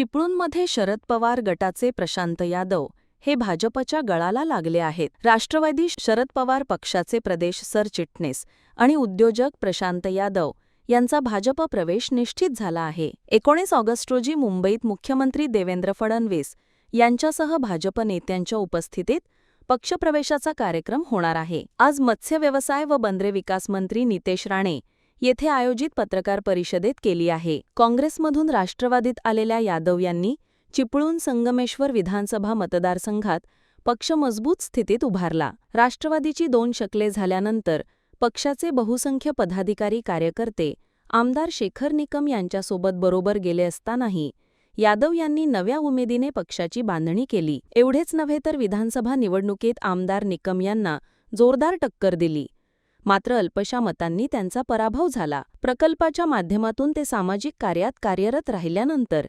चिपळूणमध्ये शरद पवार गटाचे प्रशांत यादव हे भाजपच्या गळाला लागले आहेत. राष्ट्रवादी शरद पवार पक्षाचे प्रदेश सरचिटणीस आणि उद्योजक प्रशांत यादव यांचा भाजप प्रवेश निश्चित झाला आहे. एकोणीस ऑगस्ट रोजी मुंबईत मुख्यमंत्री देवेंद्र फडणवीस यांच्यासह भाजप नेत्यांच्या उपस्थितीत पक्षप्रवेशाचा कार्यक्रम होणार आहे. आज मत्स्य व्यवसाय व बंदरे विकास मंत्री नितेश राणे येथे आयोजित पत्रकार परिषदेत केली आहे. काँग्रेसमधून राष्ट्रवादीत आलेल्या यादव यांनी चिपळूण संगमेश्वर विधानसभा मतदारसंघात पक्ष मजबूत स्थितीत उभारला. राष्ट्रवादीची दोन शकले झाल्यानंतर पक्षाचे बहुसंख्य पदाधिकारी कार्यकर्ते आमदार शेखर निकम यांच्यासोबत बरोबर गेले असतानाही यादव यांनी नव्या उमेदीने पक्षाची बांधणी केली. एवढेच नव्हे तर विधानसभा निवडणुकीत आमदार निकम यांना जोरदार टक्कर दिली. मात्र अल्पशा मतांनी त्यांचा पराभव झाला. प्रकल्पाच्या माध्यमातून ते सामाजिक कार्यात कार्यरत राहिल्यानंतर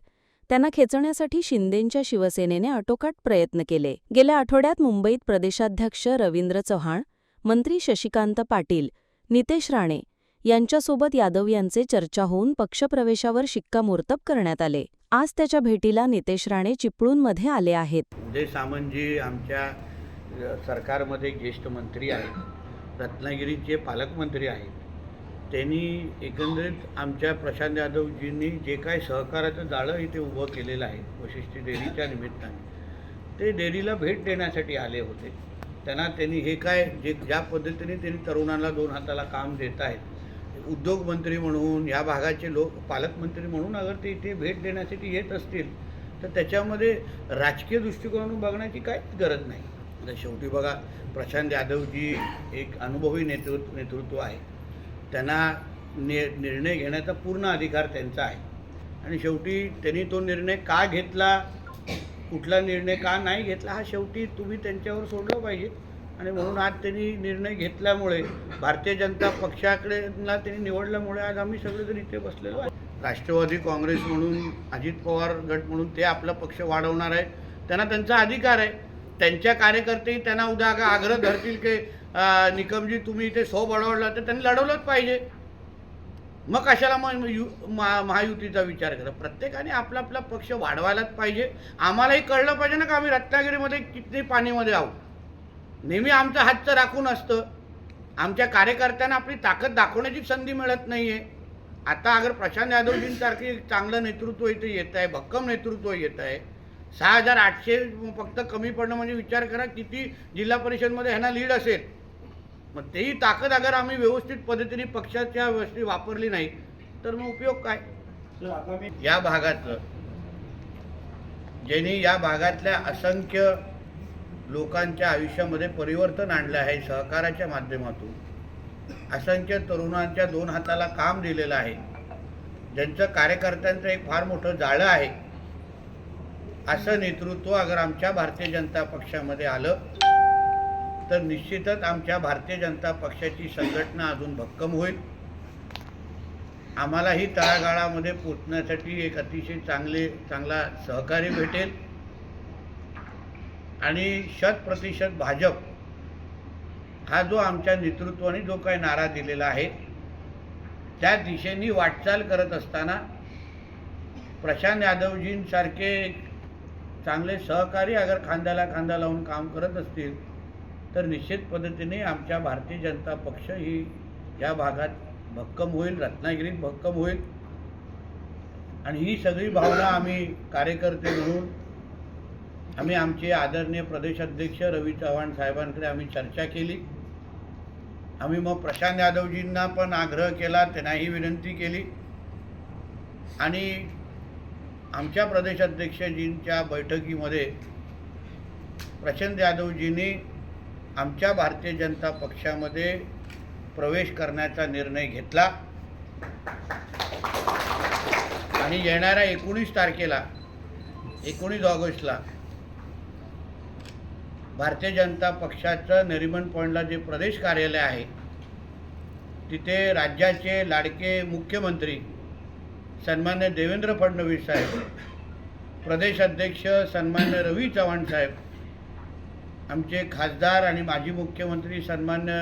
त्यांना खेचण्यासाठी शिंदेंच्या शिवसेनेने आटोकाट प्रयत्न केले. गेल्या आठवड्यात मुंबईत प्रदेशाध्यक्ष रवींद्र चव्हाण मंत्री शशिकांत पाटील नितेश राणे यांच्यासोबत यादव यांचे चर्चा होऊन पक्षप्रवेशावर शिक्कामोर्तब करण्यात आले. आज त्याच्या भेटीला नितेश राणे चिपळूणमध्ये आले आहेत. उदय सामंतजी आमच्या सरकारमध्ये ज्येष्ठ मंत्री आहेत. रत्नागिरीचे पालकमंत्री आहेत. त्यांनी एकंदरीत आमच्या प्रशांत यादवजींनी जे काय सहकाराचं जाळं इथे उभं केलेलं आहे वशिष्ठी डेअरीच्या निमित्ताने ते डेअरीला भेट देण्यासाठी आले होते. त्यांना त्यांनी हे काय जे ज्या पद्धतीने त्यांनी तरुणांना दोन हाताला काम देत आहेत उद्योगमंत्री म्हणून या भागाचे लोक पालकमंत्री म्हणून अगर ते इथे भेट देण्यासाठी येत असतील तर त्याच्यामध्ये राजकीय दृष्टिकोनातून बघण्याची काहीच गरज नाही. शेवटी बघा प्रशांत यादवजी एक अनुभवी नेतृत्व नेतृत्व आहे. त्यांना नि निर्णय घेण्याचा पूर्ण अधिकार त्यांचा आहे. आणि शेवटी त्यांनी तो निर्णय का घेतला कुठला निर्णय का नाही घेतला हा शेवटी तुम्ही त्यांच्यावर सोडलं पाहिजे. आणि म्हणून आज त्यांनी निर्णय घेतल्यामुळे भारतीय जनता पक्षाकडे त्यांनी निवडल्यामुळे आज आम्ही सगळेजण इथे बसलेलो आहे. राष्ट्रवादी काँग्रेस म्हणून अजित पवार गट म्हणून ते आपला पक्ष वाढवणार आहे त्यांना त्यांचा अधिकार आहे. त्यांच्या कार्यकर्तेही त्यांना उद्या का आग्रह धरतील की निकमजी तुम्ही इथे सो बळवला तर त्यांनी लढवलंच पाहिजे. मग कशाला मग यु महा महायुतीचा विचार करा? प्रत्येकाने आपला आपला पक्ष वाढवायलाच पाहिजे. आम्हालाही कळलं पाहिजे ना का आम्ही रत्नागिरीमध्ये किती पाणीमध्ये आहोत? नेहमी आमचं हातचं राखून असतं. आमच्या कार्यकर्त्यांना आपली ताकद दाखवण्याची संधी मिळत नाही आहे आता अगर प्रशांत यादवजींसारखी चांगलं नेतृत्व इथे येत आहे भक्कम नेतृत्व येत आहे सहा हजार आठशे फक्त कमी पडणं म्हणजे विचार करा किती जिल्हा परिषदमध्ये ह्यांना लीड असेल. मग तेही ताकद अगर आम्ही व्यवस्थित पद्धतीने पक्षाच्या व्यवस्थित वापरली नाही तर मग उपयोग काय? या भागातलं ज्यांनी या भागातल्या असंख्य लोकांच्या आयुष्यामध्ये परिवर्तन आणलं आहे सहकाराच्या माध्यमातून असंख्य तरुणांच्या दोन हाताला काम दिलेलं आहे. ज्यांचं कार्यकर्त्यांचं एक फार मोठं जाळं आहे. असं नेतृत्व अगर आमच्या भारतीय जनता पक्षामध्ये आलं तर निश्चितच आमच्या भारतीय जनता पक्षाची संघटना अजून भक्कम होईल. आम्हालाही तळागाळामध्ये पोचण्यासाठी एक अतिशय चांगले चांगला सहकार्य भेटेल. आणि शत प्रतिशत भाजप हा जो आमच्या नेतृत्वाने जो काही नारा दिलेला आहे त्या दिशेने वाटचाल करत असताना प्रशांत यादवजींसारखे चांगले सहकारी अगर खांद्याला खांदा लावून काम करत असतील तर निश्चित पद्धतीने आमच्या भारतीय जनता पक्ष ही या भागात भक्कम होईल रत्नागिरीत भक्कम होईल. आणि ही सगळी भावना आम्ही कार्यकर्ते म्हणून आम्ही आमचे आदरणीय प्रदेशाध्यक्ष रवी चव्हाण साहेबांकडे आम्ही चर्चा केली. आम्ही मग प्रशांत यादवजींना पण आग्रह केला त्यांनाही विनंती केली. आणि आमच्या प्रदेशाध्यक्षजींच्या बैठकीमध्ये प्रशांत यादवजींनी आमच्या भारतीय जनता पक्षामध्ये प्रवेश करण्याचा निर्णय घेतला. आणि येणाऱ्या एकोणीस तारखेला एकोणीस ऑगस्टला भारतीय जनता पक्षाचं नरिमन पॉईंटला जे प्रदेश कार्यालय आहे तिथे राज्याचे लाडके मुख्यमंत्री सन्मान्य देवेंद्र फडणवीस साहेब प्रदेश अध्यक्ष सन्मान्य रवी चव्हाण साहेब आमचे खासदार आणि माजी मुख्यमंत्री सन्मान्य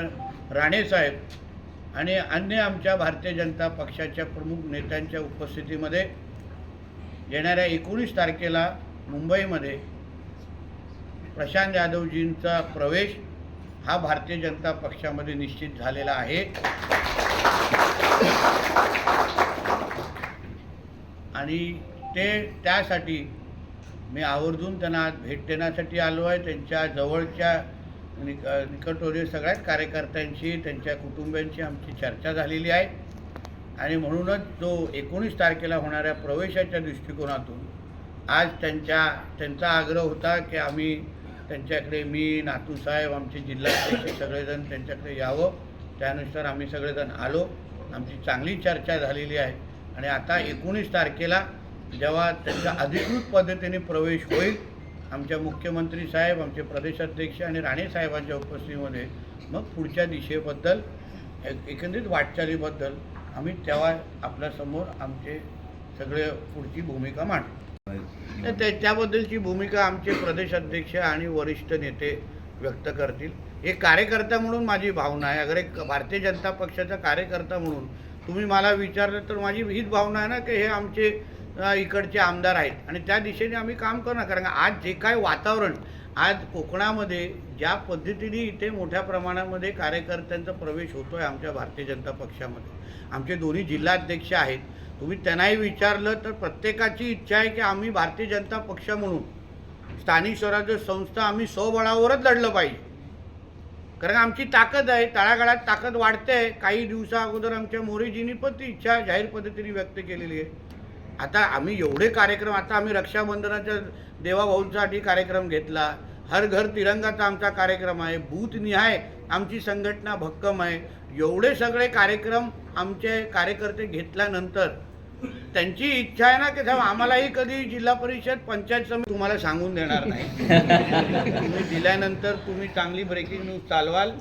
राणे साहेब आणि अन्य आमच्या भारतीय जनता पक्षाच्या प्रमुख नेत्यांच्या उपस्थितीमध्ये येणाऱ्या एकोणीस तारखेला मुंबईमध्ये प्रशांत यादवजींचा प्रवेश हा भारतीय जनता पक्षामध्ये निश्चित झालेला आहे. आणि ते त्यासाठी मी आवर्जून त्यांना आज भेट देण्यासाठी आलो आहे. त्यांच्या जवळच्या निक निकटवर्तीय सगळ्याच कार्यकर्त्यांशी त्यांच्या कुटुंबियांशी आमची चर्चा झालेली आहे. आणि म्हणूनच जो एकोणीस तारखेला होणाऱ्या प्रवेशाच्या दृष्टिकोनातून आज त्यांच्या त्यांचा आग्रह होता की आम्ही त्यांच्याकडे मी नातूसाहेब आमचे जिल्हाध्यक्ष सगळेजण त्यांच्याकडे यावं. त्यानुसार आम्ही सगळेजण आलो. आमची चांगली चर्चा झालेली आहे. आणि आता एकोणीस तारखेला जेव्हा त्यांचा अधिकृत पद्धतीने प्रवेश होईल आमच्या मुख्यमंत्री साहेब आमचे प्रदेशाध्यक्ष आणि राणे साहेबांच्या उपस्थितीमध्ये मग पुढच्या दिशेबद्दल एक- एकंदरीत वाटचालीबद्दल आम्ही तेव्हा आपल्यासमोर आमचे सगळे पुढची भूमिका मांडू. तर त्याच्याबद्दलची भूमिका आमचे प्रदेशाध्यक्ष आणि वरिष्ठ नेते व्यक्त करतील. एक कार्यकर्ता म्हणून माझी भावना आहे. अगर एक भारतीय जनता पक्षाचा कार्यकर्ता म्हणून तुम्ही मला विचारलं तर माझी हीच भावना आहे ना की हे आमचे इकडचे आमदार आहेत. आणि त्या दिशेने आम्ही काम करणार कारण आज जे काय वातावरण आज कोकणामध्ये ज्या पद्धतीने इथे मोठ्या प्रमाणामध्ये कार्यकर्त्यांचा प्रवेश होतो आहे आमच्या भारतीय जनता पक्षामध्ये आमचे दोन्ही जिल्हाध्यक्ष आहेत. तुम्ही त्यांनाही विचारलं तर प्रत्येकाची इच्छा आहे की आम्ही भारतीय जनता पक्ष म्हणून स्थानिक स्वराज्य संस्था आम्ही स्वबळावरच लढलं पाहिजे. कारण आमची ताकद आहे तळागाळात ताकद वाढते. आहे काही दिवसा अगोदर आमच्या मोरेजींनी पण ती इच्छा जाहीर पद्धतीने व्यक्त केलेली आहे. आता आम्ही एवढे कार्यक्रम आता आम्ही रक्षाबंधनाच्या देवाभाऊंसाठी कार्यक्रम घेतला. हर घर तिरंगाचा आमचा कार्यक्रम आहे बूथनिहाय आमची संघटना भक्कम आहे. एवढे सगळे कार्यक्रम आमचे कार्यकर्ते घेतल्यानंतर त्यांची इच्छा आहे ना की साहेब आम्हालाही कधी जिल्हा परिषद पंचायत समिती तुम्हाला सांगून देणार नाही. तुम्ही दिल्यानंतर तुम्ही चांगली ब्रेकिंग न्यूज चालवाल.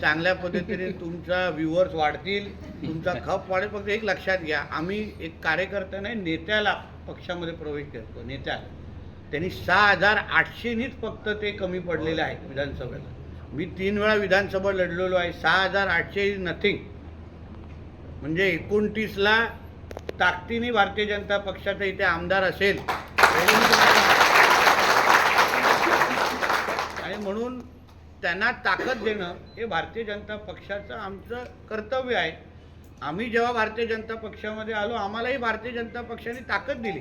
चांगल्या पद्धतीने तुमचा व्ह्युअर्स वाढतील तुमचा खप वाढेल. फक्त एक लक्षात घ्या आम्ही एक कार्यकर्ता नाही नेत्याला पक्षामध्ये प्रवेश करतो नेत्याला. त्यांनी सहा हजार आठशेनीच फक्त ते कमी पडलेले आहेत विधानसभेला. मी तीन वेळा विधानसभा लढलेलो आहे सहा हजार आठशे इज नथिंग म्हणजे एकोणतीसला ताकदीने भारतीय जनता पक्षाचा इथे आमदार असेल. आणि म्हणून त्यांना ताकद देणं हे भारतीय जनता पक्षाचं आमचं कर्तव्य आहे. आम्ही जेव्हा भारतीय जनता पक्षामध्ये आलो आम्हालाही भारतीय जनता पक्षाने ताकद दिली.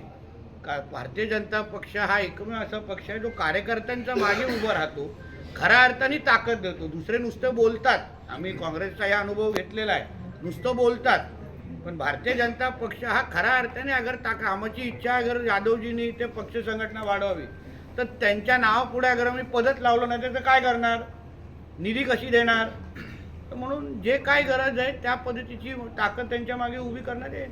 का भारतीय जनता पक्ष हा एकमेव असा पक्ष आहे जो कार्यकर्त्यांच्या मागे उभा राहतो खऱ्या अर्थाने ताकद देतो. दुसरे नुसतं बोलतात. आम्ही काँग्रेसचा हा अनुभव घेतलेला आहे. नुसतं बोलतात. पण भारतीय जनता पक्ष हा खऱ्या अर्थाने अगर ताकद आमची इच्छा अगर यादवजींनी ते पक्ष संघटना वाढवावी तर त्यांच्या नाव पुढे अगर आम्ही पदच लावलं नाही तर काय करणार? निधी कशी देणार? तर म्हणून जे काय गरज आहे त्या पद्धतीची ताकद त्यांच्या मागे उभी करण्यात येईल.